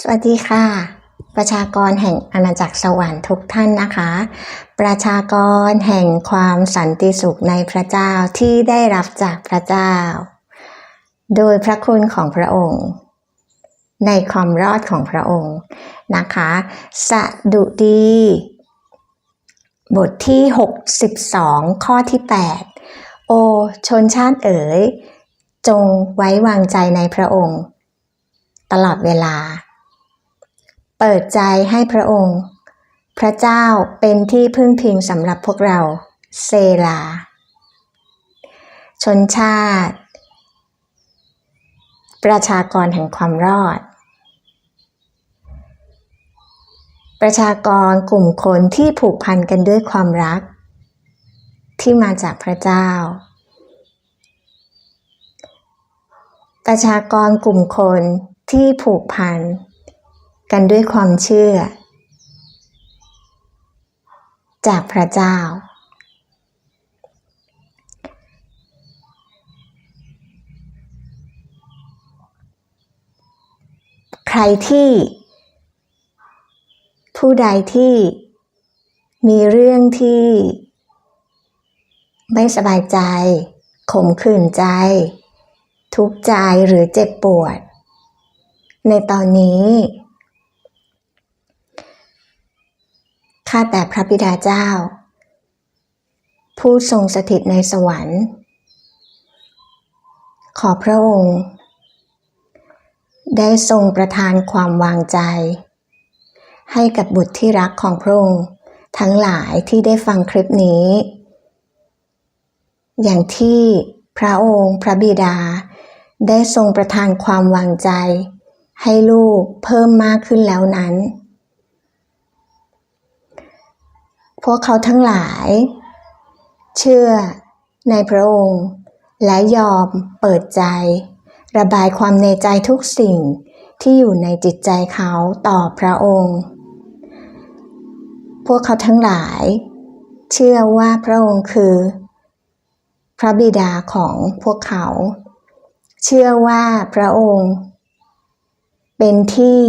สวัสดีค่ะ ประชากรแห่งอาณาจักรสวรรค์ทุกท่านนะคะ ประชากรแห่งความสันติสุขในพระเจ้าที่ได้รับจากพระเจ้า โดยพระคุณของพระองค์ ในความรอดของพระองค์นะคะ สดุดี บทที่ 62 ข้อที่ 8 โอชนชาติเอ๋ย จงไว้วางใจในพระองค์ ตลอดเวลา เปิดใจให้พระองค์ พระเจ้าเป็นที่พึ่งพิงสำหรับพวกเรา เซลา ชนชาติ ประชากรแห่งความรอด ประชากรกลุ่มคนที่ผูกพันกันด้วยความรัก ที่มาจากพระเจ้า ประชากรกลุ่มคนที่ผูกพัน กันด้วยความเชื่อ จากพระเจ้า ใครที่ ผู้ใดที่มีเรื่องที่ ไม่สบายใจ ขมขื่นใจ ทุกข์ใจหรือเจ็บปวด ในตอนนี้ ข้าแต่พระบิดาเจ้า ผู้ทรงสถิตในสวรรค์ ขอพระองค์ ได้ทรงประทานความวางใจ ให้กับบุตรที่รักของพระองค์ทั้งหลายที่ได้ฟังคลิปนี้ อย่างที่พระองค์พระบิดา ได้ทรงประทานความวางใจ ให้ลูกเพิ่มมากขึ้นแล้วนั้น พวกเขาทั้งหลาย เชื่อในพระองค์ และยอมเปิดใจ ระบายความในใจทุกสิ่งที่อยู่ในจิตใจเขาต่อพระองค์ พวกเขาทั้งหลาย เชื่อว่าพระองค์คือ พระบิดาของพวกเขา เชื่อว่าพระองค์ เป็นที่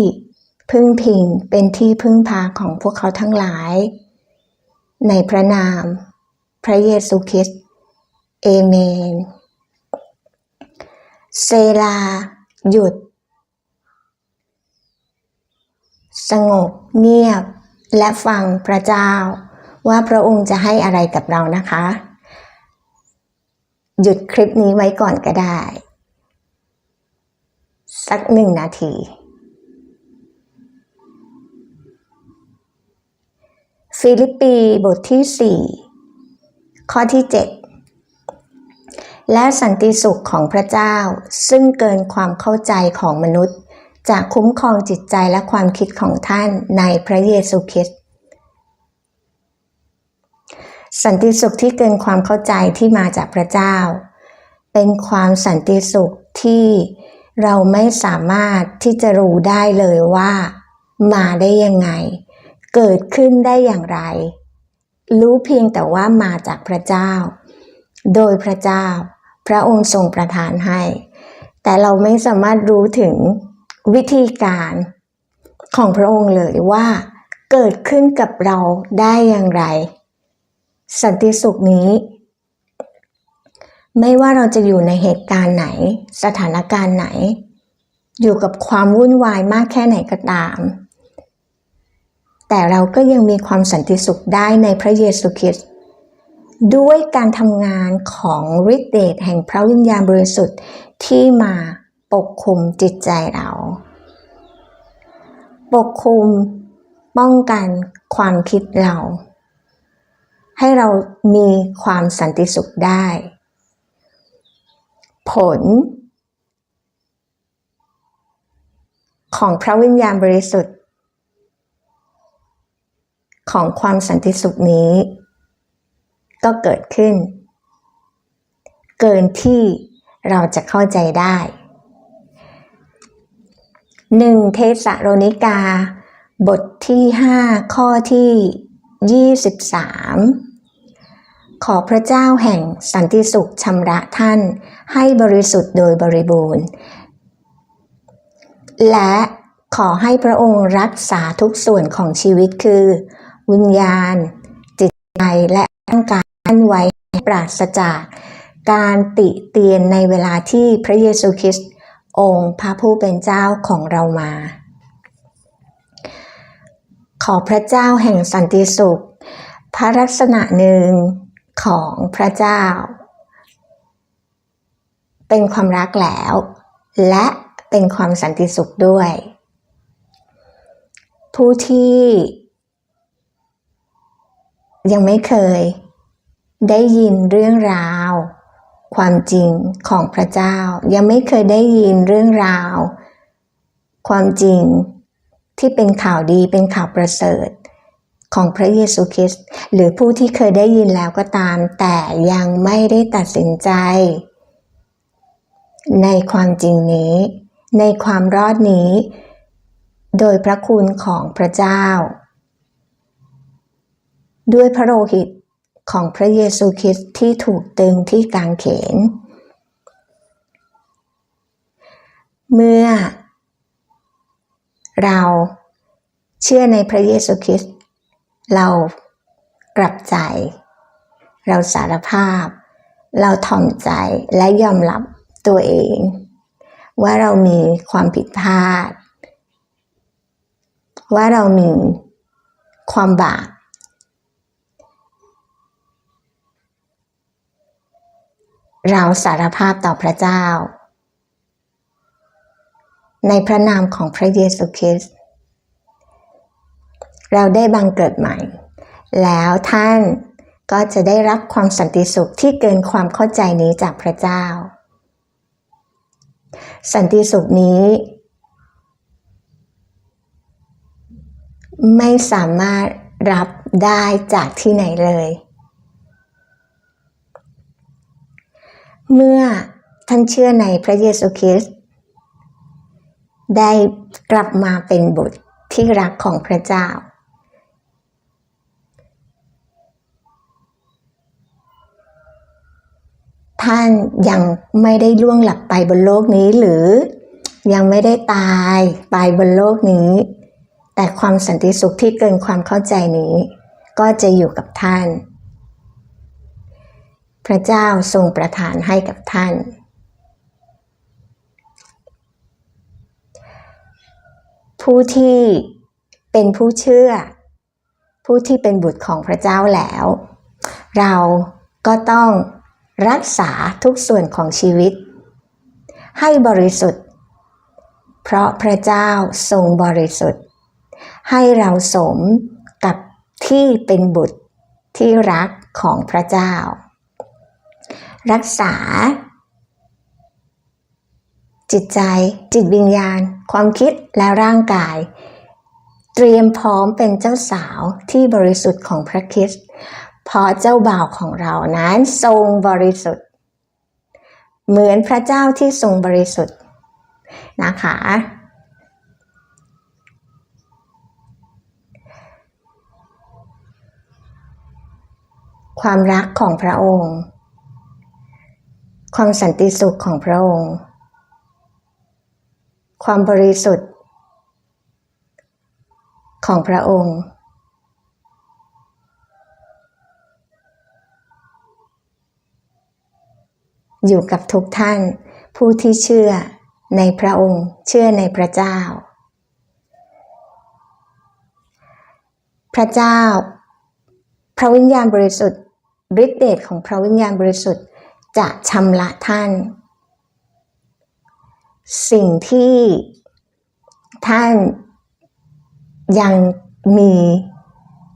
พึ่งพิงเป็นที่พึ่งพาของพวกเขาทั้งหลาย ในพระนาม พระเยซูคริสต์เอเมน เซลา หยุด สงบเงียบและฟังพระเจ้า ว่าพระองค์จะให้อะไรกับเรานะคะ หยุดคลิปนี้ไว้ก่อนก็ได้ สักหนึ่งนาที ฟิลิปปีบทที่ 4 ข้อที่ 7 และสันติสุขของพระเจ้า ซึ่งเกินความเข้าใจของมนุษย์จะคุ้มครองจิตใจและความคิดของท่านในพระเยซูคริสต์สันติสุขที่เกินความเข้าใจที่มาจากพระเจ้า เป็นความสันติสุขที่เราไม่สามารถที่จะรู้ได้เลยว่า มาได้ยังไง เกิดขึ้นได้อย่างไร รู้เพียงแต่ว่ามาจากพระเจ้า โดยพระเจ้า พระองค์ทรงประทานให้ แต่เราไม่สามารถรู้ถึงวิธีการของพระองค์เลยว่า เกิดขึ้นกับเราได้อย่างไร สันติสุขนี้ ไม่ว่าเราจะอยู่ในเหตุการณ์ไหน สถานการณ์ไหน อยู่กับความวุ่นวายมากแค่ไหนก็ตาม แต่เราก็ยังมีความสันติสุขได้ในพระเยซูคริสต์ด้วยการทำงานของฤทธิเดชแห่งพระวิญญาณบริสุทธิ์ที่มาปกคุมจิตใจเรา ปกคุมป้องกันความคิดเรา ให้เรามีความสันติสุขได้ ผล ของพระวิญญาณบริสุทธิ์ ของความสันติสุขนี้ ก็เกิดขึ้น เกินที่เราจะเข้าใจได้หนึ่งเทสะโรนิกา บทที่5ข้อที่ 23 ขอพระเจ้าแห่งสันติสุขชำระท่านให้บริสุทธิ์โดยบริบูรณ์ และขอให้พระองค์รักษาทุกส่วนของชีวิตคือ วิญญาณ จิตใจและร่างกายท่านไว้ปราศจากการติเตียนในเวลาที่พระเยซูคริสต์องค์พระผู้เป็นเจ้าของเรามา ขอพระเจ้าแห่งสันติสุข พระลักษณะหนึ่งของพระเจ้า เป็นความรักแล้ว และเป็นความสันติสุขด้วย ผู้ที่ ยังไม่เคย ได้ยินเรื่องราว ความจริงของพระเจ้า ยังไม่เคยได้ยินเรื่องราว ความจริงที่เป็นข่าวดีเป็นข่าวประเสริฐของพระเยซูคริสต์หรือผู้ที่เคยได้ยินแล้วก็ตาม แต่ยังไม่ได้ตัดสินใจ ในความจริงนี้ ในความรอดนี้ โดยพระคุณของพระเจ้า ด้วยพระโลหิตของพระเยซูคริสต์ที่ถูกตึงที่กางเขน เมื่อ เราเชื่อในพระเยซูคริสต์เรากลับใจ เราสารภาพ เราถ่อมใจและยอมรับตัวเอง ว่าเรามีความผิดพลาด ว่าเรามีความบาป เราสารภาพต่อพระเจ้า ในพระนามของพระเยซูคริสต์เราได้บังเกิดใหม่ แล้วท่านก็จะได้รับความสันติสุขที่เกินความเข้าใจนี้จากพระเจ้า สันติสุขนี้ ไม่สามารถรับได้จากที่ไหนเลย เมื่อท่านเชื่อในพระเยซูคริสต์ได้กลับมาเป็นบุตรที่รักของพระเจ้า ท่านยังไม่ได้ล่วงหลับไปบนโลกนี้หรือยังไม่ได้ตายไปบนโลกนี้ แต่ความสันติสุขที่เกินความเข้าใจนี้ ก็จะอยู่กับท่าน พระเจ้าทรงประทานให้กับท่าน ผู้ที่เป็นผู้เชื่อ ผู้ที่เป็นบุตรของพระเจ้าแล้ว เราก็ต้องรักษาทุกส่วนของชีวิต ให้บริสุทธิ์ เพราะพระเจ้าทรงบริสุทธิ์ ให้เราสมกับที่เป็นบุตรที่รักของพระเจ้า รักษา จิตใจ จิตวิญญาณ ความคิดและร่างกาย เตรียมพร้อมเป็นเจ้าสาวที่บริสุทธิ์ของพระคริสต์เพราะเจ้าบ่าวของเรานั้นทรงบริสุทธิ์ เหมือนพระเจ้าที่ทรงบริสุทธิ์นะคะความรักของพระองค์ ความสันติสุขของพระองค์ ความบริสุทธิ์ ของพระองค์ อยู่กับทุกท่านผู้ที่เชื่อในพระองค์ เชื่อในพระเจ้า พระเจ้า พระวิญญาณบริสุทธิ์ฤทธิเดชของพระวิญญาณบริสุทธิ์ จะชำระท่าน สิ่งที่ท่านยังมี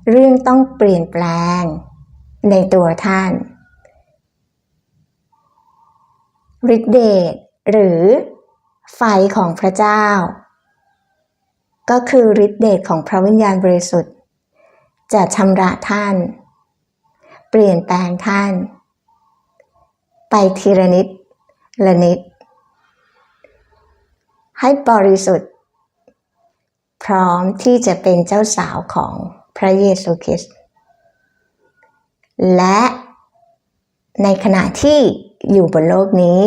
เรื่องต้องเปลี่ยนแปลงในตัวท่านฤทธิเดชหรือไฟของพระเจ้า ก็คือฤทธิเดชของพระวิญญาณบริสุทธิ์ จะชำระท่าน เปลี่ยนแปลงท่าน ทีละนิด ละนิด ให้บริสุทธิ์ พร้อมที่จะเป็นเจ้าสาวของพระเยซูคริสต์และในขณะที่อยู่บนโลกนี้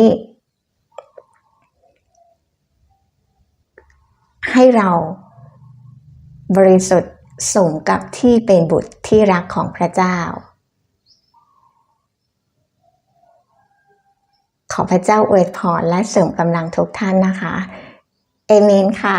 ให้เราบริสุทธิ์สมกับที่เป็นบุตรที่รักของพระเจ้า ขอพระเจ้าอวยพรและเสริมกำลังทุกท่านนะคะ เอเมนค่ะ